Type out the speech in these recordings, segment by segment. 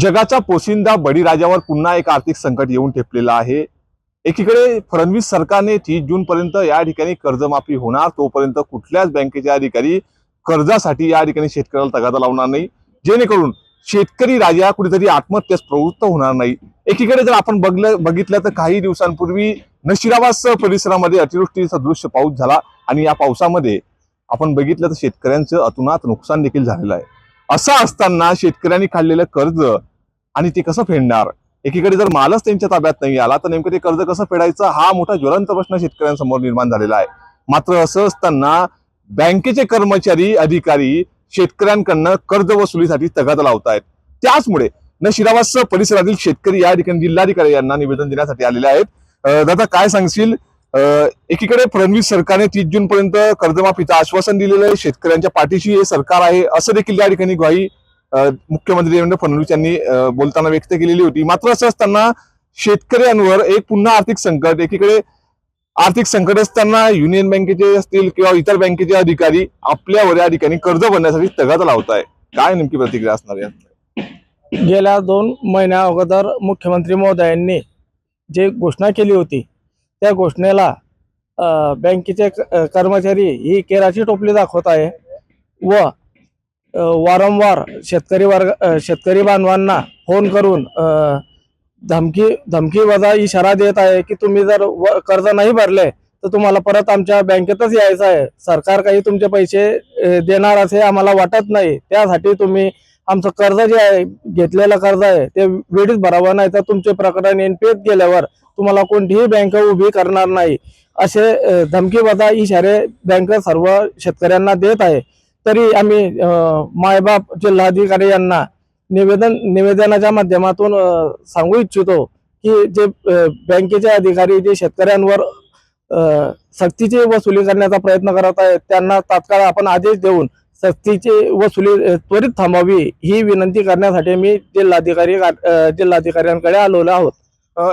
जगाचा पोशिंदा बळीराजावर पुन्हा एक आर्थिक संकट येऊन ठेपलेलं आहे. एकीकडे फडणवीस सरकारने तीस जून पर्यंत या ठिकाणी कर्जमाफी होणार तोपर्यंत कुठल्याच बँकेच्या अधिकारी कर्जासाठी या ठिकाणी शेतकऱ्याला तगादा लावणार नाही. जेणेकरून शेतकरी राजा कुठेतरी आत्महत्यास प्रवृत्त होणार नाही. एकीकडे जर आपण बघलं बघितलं तर काही दिवसांपूर्वी नशिराबाद परिसरामध्ये अतिवृष्टीचा दृश्य पाऊस झाला आणि या पावसामध्ये आपण बघितलं तर शेतकऱ्यांचं अतुनात नुकसान देखील झालेलं आहे. असं असताना शेतकऱ्यांनी काढलेलं कर्ज आणि ते कसं फेडणार? एकीकडे जर मालच त्यांच्या ताब्यात नाही आला तर नेमकं ते कर्ज कसं फेडायचं? हा मोठा ज्वलंत प्रश्न शेतकऱ्यांसमोर निर्माण झालेला आहे. मात्र असं असताना बँकेचे कर्मचारी अधिकारी शेतकऱ्यांकडनं कर्ज वसुलीसाठी तगादा लावतायत. त्याचमुळे नशिरावास परिसरातील शेतकरी या ठिकाणी जिल्हाधिकारी यांना निवेदन देण्यासाठी आलेले आहेत. दादा काय सांगशील? एकीकडे फडणवीस सरकारने तीस जून पर्यंत कर्जमाफीचं आश्वासन दिलेलं आहे. शेतकऱ्यांच्या पाठीशी हे सरकार आहे. असं देखील या ठिकाणी ग्वाही मुख्यमंत्री देवेंद्र फडणवीस यांनी बोलताना व्यक्त केलेली होती. मात्र असं असताना शेतकऱ्यांवर एक पुन्हा आर्थिक संकट एकीकडे आर्थिक संकट असताना युनियन बँकेचे असतील किंवा इतर बँकेचे अधिकारी आपल्यावर या ठिकाणी कर्ज भरण्यासाठी तगादा लावत आहे काय नेमकी प्रतिक्रिया असणार आहे? गेल्या दोन महिन्या अगोदर मुख्यमंत्री महोदयांनी जे घोषणा केली होती त्या घोषणेला बँकेचे कर्मचारी ही केराची टोपली दाखवत आहे व वारंवार शेतकरी वर्ग शेतकरी बांधवांना फोन करून धमकी धमकी वजा इशारा देत आहे की तुम्ही जर व- कर्ज नाही भरले तर तुम्हाला परत आमच्या बँकेतच यायचं आहे. सरकार काही तुमचे पैसे देणार असे आम्हाला वाटत नाही. त्यासाठी तुम्ही आमचं कर्ज जे आहे घेतलेलं कर्ज आहे ते वेळीच भरावं नाही तर तुमचे प्रकरण एनपीएत गेल्यावर तुम्हाला कोणतीही बँक उभी करणार नाही. असे धमकी वजा इशारे बँक सर्व शेतकऱ्यांना देत आहे. तरी आम्ही मायबाप जिल्हाधिकारी यांना निवेदन निवेदनाच्या माध्यमातून सांगू इच्छितो की जे बँकेचे अधिकारी जे शेतकऱ्यांवर सक्तीची वसुली करण्याचा प्रयत्न करत आहेत त्यांना तात्काळ आपण आदेश देऊन सक्तीची वसुली त्वरित थांबावी ही विनंती करण्यासाठी मी जिल्हाधिकारी जिल्हाधिकाऱ्यांकडे आलेलो आहोत.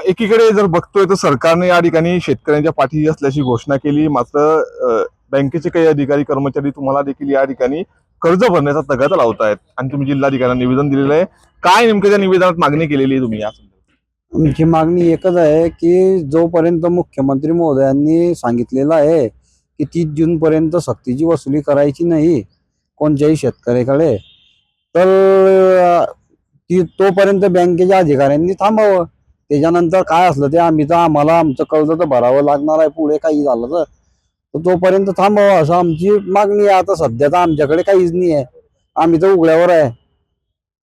एकीकडे जर बघतोय तर सरकारने या ठिकाणी शेतकऱ्यांच्या पाठीशी असल्याची घोषणा केली. मात्र बँकेचे काही अधिकारी कर्मचारी तुम्हाला देखील या ठिकाणी कर्ज भरण्याचा तगादा लावतायत. आणि तुम्ही जिल्हाधिकाऱ्यांना निवेदन दिलेलं आहे. काय नेमकं त्या निवेदनात मागणी केलेली आहे तुम्ही या आमची मागणी एकच आहे की जोपर्यंत मुख्यमंत्री महोदयांनी सांगितलेलं आहे की तीस जून पर्यंत सक्तीची वसुली करायची नाही कोणत्याही शेतकऱ्याकडे तर ती तोपर्यंत बँकेच्या अधिकाऱ्यांनी थांबावं. त्याच्यानंतर काय असलं ते आम्ही तर आम्हाला आमचं कर्ज तर भरावं लागणार आहे पुढे काही झालं तर. तर तोपर्यंत थांबावं असं आमची मागणी आहे. आता सध्या तर आमच्याकडे काहीच नाही आहे. आम्ही तर उघड्यावर आहे.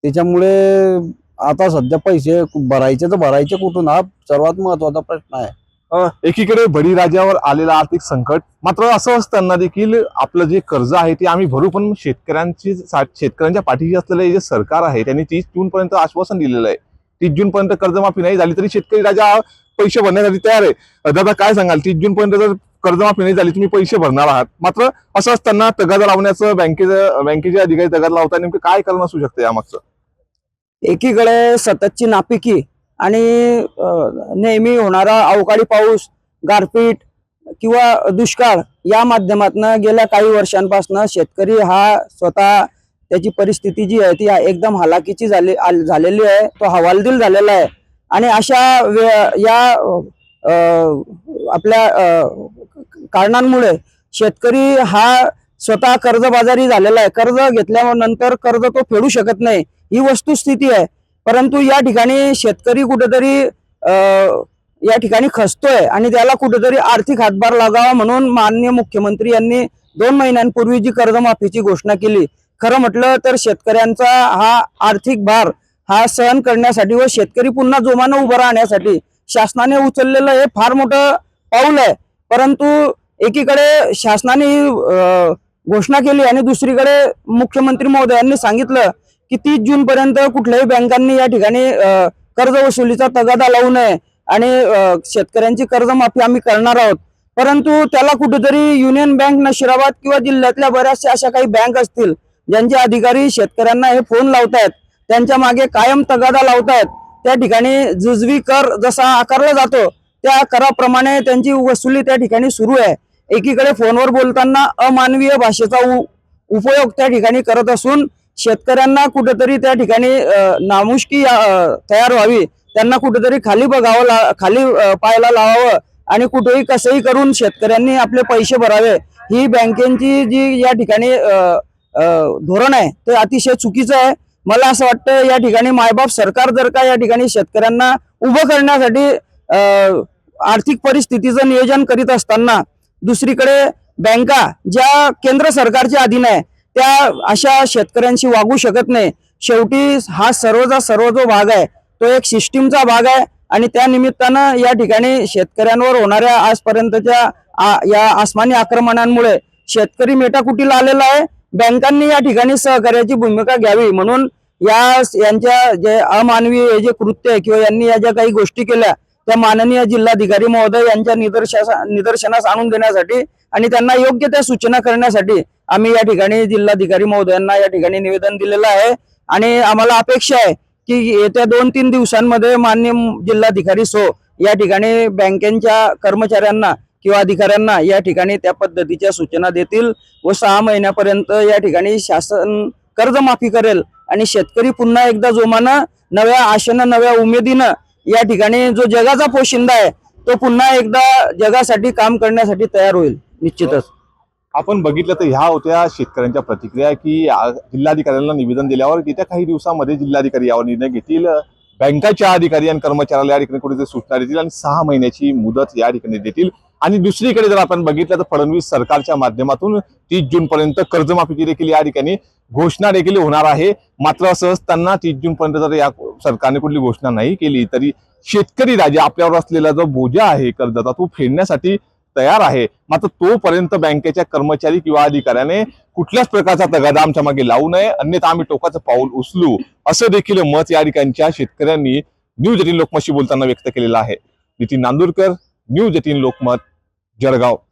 त्याच्यामुळे आता सध्या पैसे भरायचे तर भरायचे कुठून? हा सर्वात महत्त्वाचा प्रश्न आहे. एकीकडे बळीराजावर आलेलं आर्थिक संकट मात्र असं असताना देखील आपलं जे कर्ज आहे ते आम्ही भरू पण शेतकऱ्यांची सा- शेतकऱ्यांच्या पाठीशी असलेलं जे सरकार आहे त्यांनी तीस जून पर्यंत आश्वासन दिलेलं आहे. तीस जून पर्यंत कर्जमाफी नाही झाली तरी शेतकरी राजा पैसे भरण्यासाठी तयार आहे. दादा काय सांगाल? तीस जून पर्यंत जर कर्जमाफी नाही झाली तुम्ही पैसे भरणार आहात. मात्र असं असताना तगादा लावण्याचं बँकेचं बँकेचे अधिकारी तगादा लावता नेमकं काय कारण असू शकतं यामागचं? एकीकडे सततची नापिकी आणि नेहमी होणारा अवकाळी पाऊस गारपीट किंवा दुष्काळ या माध्यमातनं गेल्या काही वर्षांपासून शेतकरी हा स्वतः त्याची परिस्थिती जी आहे ती एकदम हलाखीची झाली झालेली आहे तो हवालदिल झालेला आहे. आणि अशा या आपल्या कारणांमुळे शेतकरी हा स्वतः कर्जबाजारी झालेला आहे. कर्ज घेतल्यानंतर कर्ज तो फेडू शकत नाही. ही वस्तुस्थिती आहे. परंतु या ठिकाणी शेतकरी कुठेतरी या ठिकाणी खसतोय आणि त्याला कुठेतरी आर्थिक हातभार लागावा म्हणून माननीय मुख्यमंत्री यांनी दोन महिन्यांपूर्वी जी कर्जमाफीची घोषणा केली. खरं म्हटलं तर शेतकऱ्यांचा हा आर्थिक भार हा सहन करण्यासाठी व शेतकरी पुन्हा जोमानं उभं राहण्यासाठी शासनाने उचललेलं हे फार मोठं पाऊल आहे. परंतु एकीकडे शासनाने घोषणा केली आणि दुसरीकडे मुख्यमंत्री महोदयांनी सांगितलं की तीस जून पर्यंत कुठल्याही बँकांनी या ठिकाणी कर्ज वसुलीचा तगादा लावू नये आणि शेतकऱ्यांची कर्जमाफी आम्ही करणार आहोत. परंतु त्याला कुठेतरी युनियन बँक नशिराबाद किंवा जिल्ह्यातल्या बऱ्याचशा अशा काही बँक असतील ज्यांचे अधिकारी शेतकऱ्यांना हे फोन लावतायत त्यांच्या मागे कायम तगादा लावतायत त्या ठिकाणी जुजवी कर जसा आकारला जातो त्या कराप्रमाणे त्यांची वसुली त्या ठिकाणी सुरू आहे. एकीकडे फोनवर बोलताना अमानवीय भाषेचा उ- उपयोग त्या ठिकाणी करत असून शेतकऱ्यांना कुठेतरी त्या ठिकाणी नामुष्की तयार व्हावी. त्यांना कुठेतरी खाली बघावं ला खाली पाहायला लावावं आणि कुठेही कसंही करून शेतकऱ्यांनी आपले पैसे भरावे. ही बँकेची जी या ठिकाणी धोरण आहे ते अतिशय चुकीचं आहे. मला असं वाटतं या ठिकाणी मायबाप सरकार जर का या ठिकाणी शेतकऱ्यांना उभं करण्यासाठी आर्थिक परिस्थितीचं नियोजन करीत असताना दुसरीकडे बँका ज्या केंद्र सरकारच्या अधीन आहे त्या अशा शेतकऱ्यांशी वागू शकत नाही. शेवटी हा सर्वचा सर्व जो भाग आहे तो एक सिस्टीमचा भाग आहे आणि त्या निमित्तानं या ठिकाणी शेतकऱ्यांवर होणाऱ्या आजपर्यंतच्या आ- या आसमानी आक्रमणांमुळे शेतकरी मेटाकुटीला आलेला आहे. बँकांनी या ठिकाणी सहकार्याची भूमिका घ्यावी म्हणून या यांच्या जे अमानवी जे कृत्य किंवा यांनी या ज्या काही गोष्टी केल्या त्या माननीय जिल्हाधिकारी महोदय यांच्या निदर्शनास निदर्शनास आणून देण्यासाठी आणि त्यांना योग्य त्या सूचना करण्यासाठी आम्ही या ठिकाणी जिल्हाधिकारी महोदयांना या ठिकाणी निवेदन दिलेलं आहे. आणि आम्हाला अपेक्षा आहे की येत्या दोन तीन दिवसांमध्ये मान्य जिल्हाधिकारी सो या ठिकाणी बँकेच्या कर्मचाऱ्यांना किंवा अधिकाऱ्यांना या ठिकाणी त्या पद्धतीच्या सूचना देतील व सहा महिन्यापर्यंत या ठिकाणी शासन कर्जमाफी करेल. आणि शेतकरी पुन्हा एकदा जोमानं नव्या आशेनं नव्या उमेदीनं या ठिकाणी जो जगाचा पोशिंदा आहे तो पुन्हा एकदा जगासाठी काम करण्यासाठी तयार होईल निश्चितच. आपण बघितलं तर ह्या होत्या शेतकऱ्यांच्या प्रतिक्रिया की जिल्हाधिकाऱ्यांना निवेदन दिल्यावर येत्या काही दिवसामध्ये जिल्हाधिकारी यावर निर्णय घेतील. बँकाच्या अधिकारी आणि कर्मचाऱ्याला या ठिकाणी कुठे सूचना देतील आणि सहा महिन्याची मुदत या ठिकाणी देतील. आणि दुसरीकडे जर आपण बघितलं तर फडणवीस सरकारच्या माध्यमातून तीस जून पर्यंत कर्जमाफीची देखील या ठिकाणी घोषणा देखील होणार आहे. मात्र असं त्यांना तीस जून पर्यंत जर या सरकारने कुठली घोषणा नाही केली तरी शेतकरी राजा आपल्यावर असलेला जो बोजा आहे कर्जाचा तो फेडण्यासाठी तयार आहे. मात्र तोपर्यंत बँकेच्या कर्मचारी किंवा अधिकाऱ्याने कुठल्याच प्रकारचा तगादा आमच्या मागे लावू नये अन्यथा आम्ही टोकाचं पाऊल उचलू असं देखील मत या ठिकाणच्या शेतकऱ्यांनी न्यूज एटीन लोकमतशी बोलताना व्यक्त केलेलं आहे. Nitin Nandurkar news eighteen Lokmat. Jalgaon.